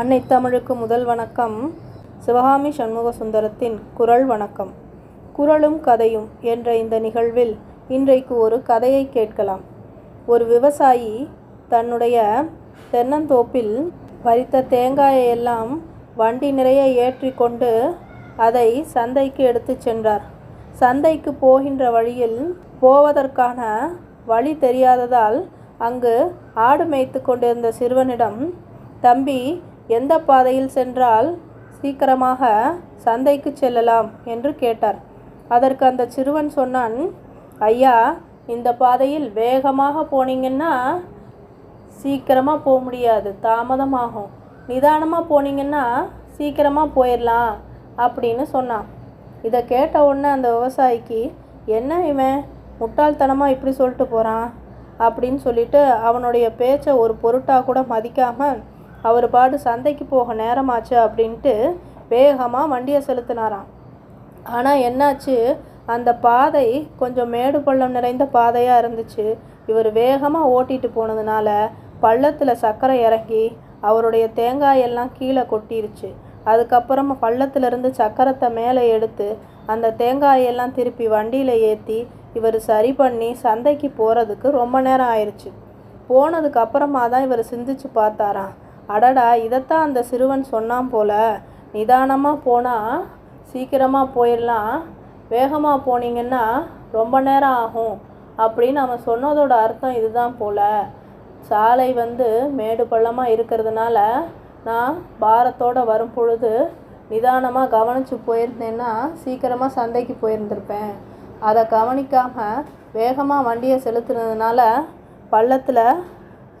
அன்னை தமிழுக்கு முதல் வணக்கம். சிவகாமி சண்முக சுந்தரத்தின் குரல் வணக்கம். குரலும் கதையும் என்ற இந்த நிகழ்வில் இன்றைக்கு ஒரு கதையை கேட்கலாம். ஒரு விவசாயி தன்னுடைய தென்னந்தோப்பில் பறித்த தேங்காயை எல்லாம் வண்டி நிறைய ஏற்றி கொண்டு அதை சந்தைக்கு எடுத்துச் சென்றார். சந்தைக்கு போகின்ற வழியில் போவதற்கான வழி தெரியாததால் அங்கு ஆடு மேய்த்து கொண்டிருந்த சிறுவனிடம் தம்பி எந்த பாதையில் சென்றால் சீக்கிரமாக சந்தைக்கு செல்லலாம் என்று கேட்டார். அதற்கு அந்த சிறுவன் சொன்னான் ஐயா இந்த பாதையில் வேகமாக போனீங்கன்னா சீக்கிரமாக போக முடியாது தாமதமாகும். நிதானமாக போனீங்கன்னா சீக்கிரமாக போயிடலாம் அப்படின்னு சொன்னான். இதை கேட்ட உடனே அந்த விவசாயிக்கு என்ன இவன் முட்டாள்தனமாக இப்படி சொல்லிட்டு போகிறான் அப்படின்னு சொல்லிட்டு அவனுடைய பேச்சை ஒரு பொருட்டாக கூட மதிக்காமல் அவர் பாடு சந்தைக்கு போக நேரமாச்சு அப்படின்ட்டு வேகமாக வண்டியை செலுத்தினாராம். ஆனால் என்னாச்சு? அந்த பாதை கொஞ்சம் மேடு பள்ளம் நிறைந்த பாதையாக இருந்துச்சு. இவர் வேகமாக ஓட்டிகிட்டு போனதுனால பள்ளத்தில் சர்க்கரை இறங்கி அவருடைய தேங்காயெல்லாம் கீழே கொட்டிருச்சு. அதுக்கப்புறமா பள்ளத்திலிருந்து சக்கரத்தை மேலே எடுத்து அந்த தேங்காயெல்லாம் திருப்பி வண்டியில் ஏற்றி இவர் சரி பண்ணி சந்தைக்கு போகிறதுக்கு ரொம்ப நேரம் ஆயிடுச்சு போனதுக்கு அப்புறமா தான் இவர் சிந்திச்சு பார்த்தாராம். அடடா இதைத்தான் அந்த சிறுவன் சொன்னான் போல. நிதானமாக போனால் சீக்கிரமாக போயிடலாம். வேகமாக போனீங்கன்னா ரொம்ப நேரம் ஆகும் அப்படின்னு அவன் சொன்னதோட அர்த்தம் இதுதான் போல. சாலை வந்து மேடு பள்ளமாக இருக்கிறதுனால நான் பாரத்தோடு வரும் பொழுது நிதானமாக கவனித்து போயிருந்தேன்னா சீக்கிரமாக சந்தைக்கு போயிருந்திருப்பேன். அதை கவனிக்காமல் வேகமாக வண்டியை செலுத்துனதுனால பள்ளத்தில்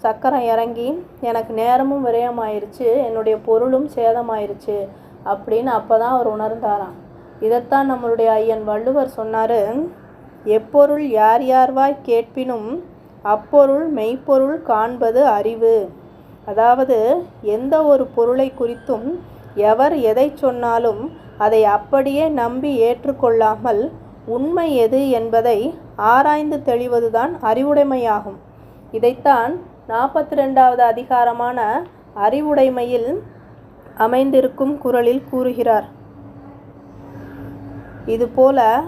சக்கரம் இறங்கி எனக்கு நேரமும் விரயமாயிருச்சு என்னுடைய பொருளும் சேதமாயிருச்சு அப்படின்னு அப்போ தான் அவர் உணர்ந்தாராம். இதைத்தான் நம்மளுடைய ஐயன் வள்ளுவர் சொன்னார் எப்பொருள் யார் யார்வாய் கேட்பினும் அப்பொருள் மெய்ப்பொருள் காண்பது அறிவு. அதாவது எந்த ஒரு பொருளை குறித்தும் எவர் எதை சொன்னாலும் அதை அப்படியே நம்பி ஏற்றுக்கொள்ளாமல் உண்மை எது என்பதை ஆராய்ந்து தெளிவதுதான் அறிவுடைமையாகும். இதைத்தான் நாற்பத்தி ரெண்டாவது அதிகாரமான அறிவுடைமையில் அமைந்திருக்கும் குரலில் கூறுகிறார். இதுபோல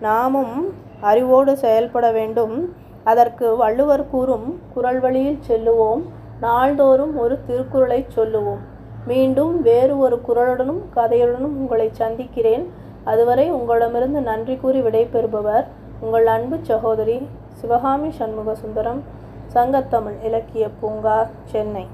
நாமும் அறிவோடு செயல்பட வேண்டும். அதற்கு வள்ளுவர் கூறும் குரல் வழியில் செல்லுவோம். நாள்தோறும் ஒரு திருக்குறளை சொல்லுவோம். மீண்டும் வேறு ஒரு குரலுடனும் கதையுடனும் உங்களை சந்திக்கிறேன். அதுவரை உங்களிடமிருந்து நன்றி கூறி விடைபெறுபவர் உங்கள் அன்பு சகோதரி சிவகாமி சண்முக சுந்தரம் சங்கத்தமிழ் இலக்கிய பூங்கா சென்னை.